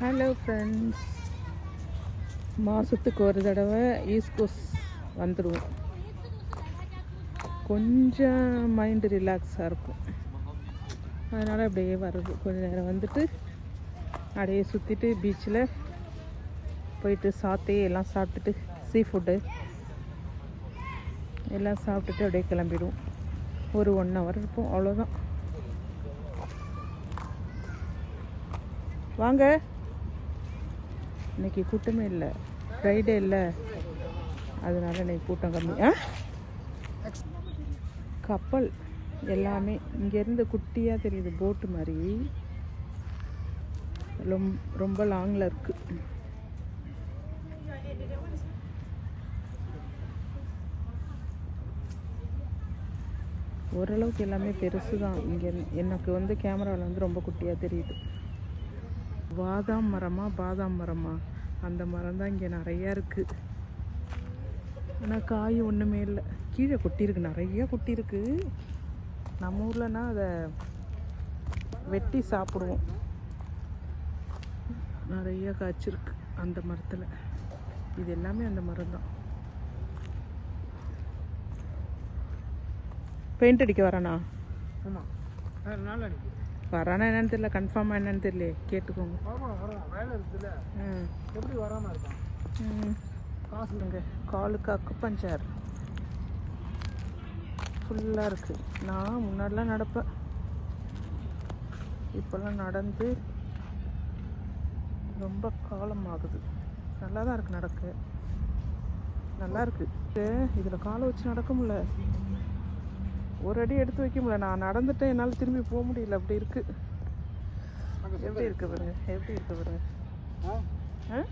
Hello friends மாதத்துக்கு ஒரு தடவை ஈஸ்கோஸ் வந்துடுவோம் கொஞ்சம் மைண்டு ரிலாக்ஸாக இருக்கும். அதனால் அப்படியே வருது கொஞ்ச நேரம் வந்துட்டு அப்படியே சுற்றிட்டு பீச்சில் போயிட்டு சாத்தே எல்லாம் சாப்பிட்டுட்டு சீ ஃபுட்டு எல்லாம் சாப்பிட்டுட்டு அப்படியே கிளம்பிடுவோம். ஒரு ஒன் ஹவர் இருக்கும். அவ்வளோதான் வாங்க. இன்னைக்கு கூட்டமே இல்லை. ஃப்ரைடே இல்லை. அதனால இன்னைக்கு கூட்டம் கம்மி. ஆ? கப்பல் எல்லாமே இங்கேருந்து குட்டியாக தெரியுது போட்டு மாதிரி. ரொம்ப ரொம்ப லாங்கில் இருக்கு. ஓரளவுக்கு எல்லாமே பெருசு தான் இங்கே எனக்கு வந்து கேமராவில் வந்து ரொம்ப குட்டியாக தெரியுது. பாதாம் மரமா பாதாம் மரமா? அந்த மரம் தான் இங்கே நிறையா இருக்குது ஆனால் காய் ஒன்றுமே இல்லை. கீழே கொட்டியிருக்கு நிறைய கொட்டியிருக்கு. நம்ம ஊர்லனா அதை வெட்டி சாப்பிடுவோம். நிறைய காய்ச்சிருக்கு அந்த மரத்தில். இது எல்லாமே அந்த மரம் தான் பெயிண்ட் அடிக்க வரானா? ஆமாம் நாள் அடிக்கு வரானா என்னன்னு தெரியல கன்ஃபார்மாக என்னன்னு தெரியல கேட்டுக்கோங்க. வரோம் எப்படி வராமல் இருக்கான்? ம். காசு இங்கே காலுக்கு அக்கு பஞ்சார் ஃபுல்லாக இருக்குது நான் முன்னாடிலாம் நடப்பேன். இப்போல்லாம் நடந்து ரொம்ப காலம் ஆகுது நல்லா தான் இருக்குது நடக்க. நல்லா இருக்கு இதில் காலை வச்சு நடக்க முடியல. ஒரு அடி எடுத்து வைக்க முடியல. நான் நடந்துட்டேன். என்னால் திரும்பி போக முடியல. அப்படி இருக்கு. அங்கே எப்படி இருக்கு பாருங்க. எப்படி இருக்கு பாருங்க. ஆ?